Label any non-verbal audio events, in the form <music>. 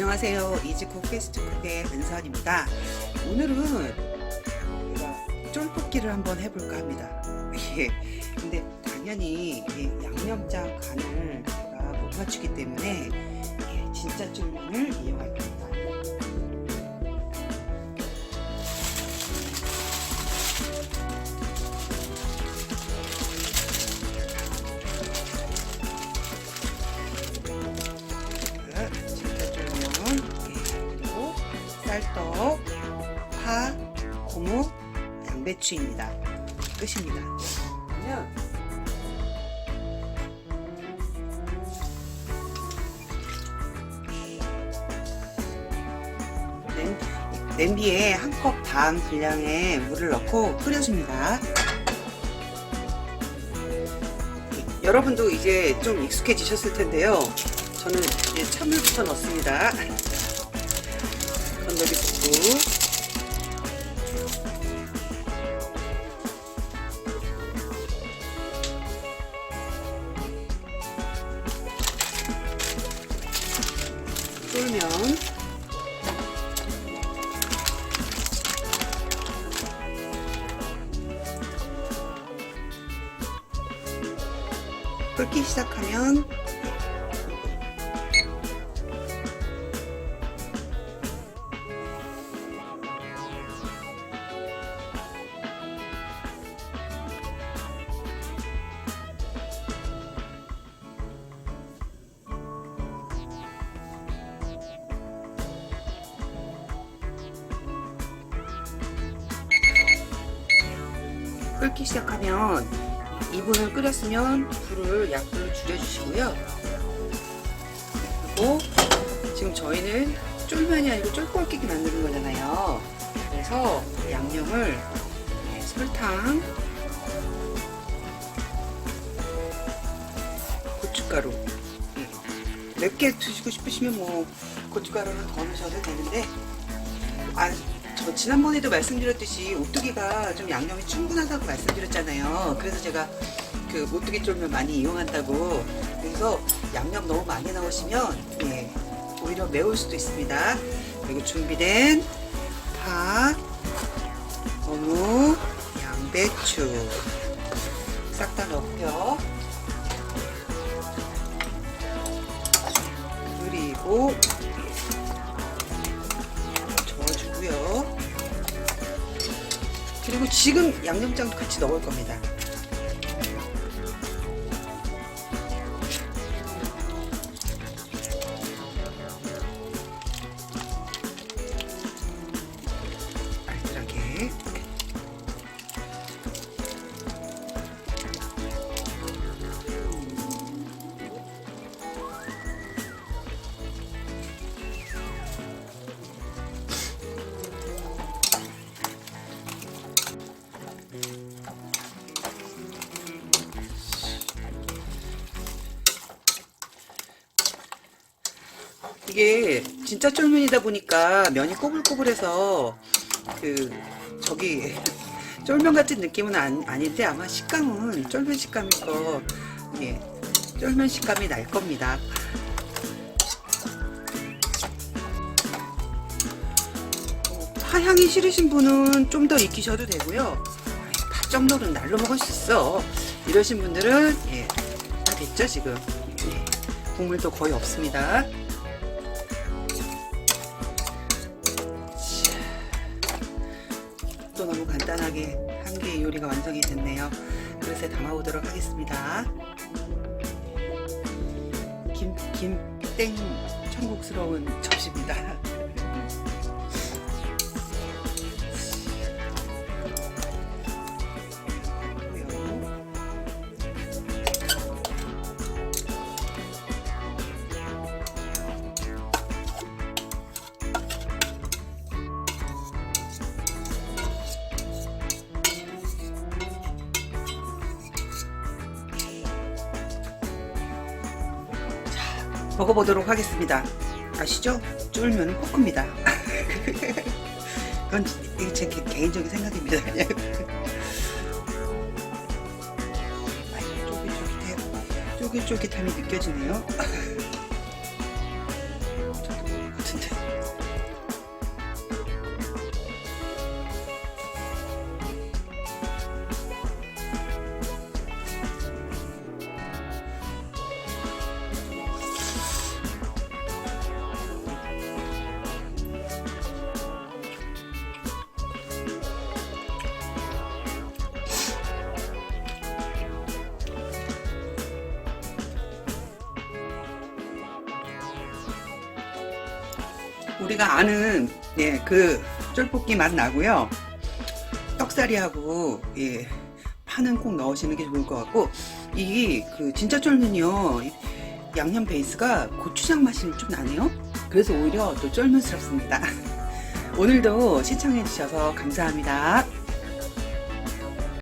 안녕하세요. 이지쿡 패스트쿡의 은선입니다. 오늘은 제가 쫄볶이를 한번 해볼까 합니다. <laughs> 예. 근데 당연히 이 양념장 간을 제가 못 맞추기 때문에 예, 진짜 쫄면을 이용할 겁니다. 쌀떡, 파, 고무, 양배추입니다. 끝입니다. 냄비에 한 컵 반 분량의 물을 넣고 끓여줍니다. 여러분도 이제 좀 익숙해지셨을 텐데요. 저는 이제 찬물부터 넣습니다. 건더기 붓고 쫄면. 끓기 시작하면 끓기 시작하면 2분을 끓였으면 불을 약불을 줄여주시고요. 그리고 지금 저희는 쫄면이 아니고 쫄꼴끼기 만드는 거잖아요. 그래서 양념을 네, 설탕, 고춧가루 네, 맵게 드시고 싶으시면 뭐 고춧가루는 더 넣으셔도 되는데 아, 저 지난번에도 말씀드렸듯이 오뚜기가 좀 양념이 충분하다고 말씀드렸잖아요. 그래서 제가 그 오뚜기 쫄면 많이 이용한다고. 그래서 양념 너무 많이 넣으시면 예, 오히려 매울 수도 있습니다. 그리고 준비된 파, 어묵, 양배추 싹 다 넣고요. 그리고 지금 양념장도 같이 넣을 겁니다. 이게 진짜 쫄면이다 보니까 면이 꼬불꼬불해서 그 저기 <laughs> 쫄면 같은 느낌은 안, 아닌데 아마 식감은 쫄면 식감일 거 예, 쫄면 식감이 날 겁니다. 파향이 싫으신 분은 좀 더 익히셔도 되고요. 파 정도는 날로 먹을 수 있어. 이러신 분들은 예, 다 됐죠 지금. 예, 국물도 거의 없습니다. 간단하게 한 개의 요리가 완성이 됐네요. 그릇에 담아보도록 하겠습니다. 김, 김땡 천국스러운 접시입니다. 먹어보도록 하겠습니다. 아시죠? 쫄면은 포크입니다. <laughs> 그건 제 개- 개인적인 생각입니다. <laughs> 그냥. 아이, 쫄깃쫄깃해요. 쫄깃쫄깃함이 느껴지네요. <laughs> 우리가 아는 예, 그 쫄볶이 맛 나고요. 떡사리하고 예, 파는 꼭 넣으시는 게 좋을 것 같고 이 그 진짜 쫄면이요. 이 양념 베이스가 고추장 맛이 좀 나네요. 그래서 오히려 또 쫄면스럽습니다. <laughs> 오늘도 시청해 주셔서 감사합니다.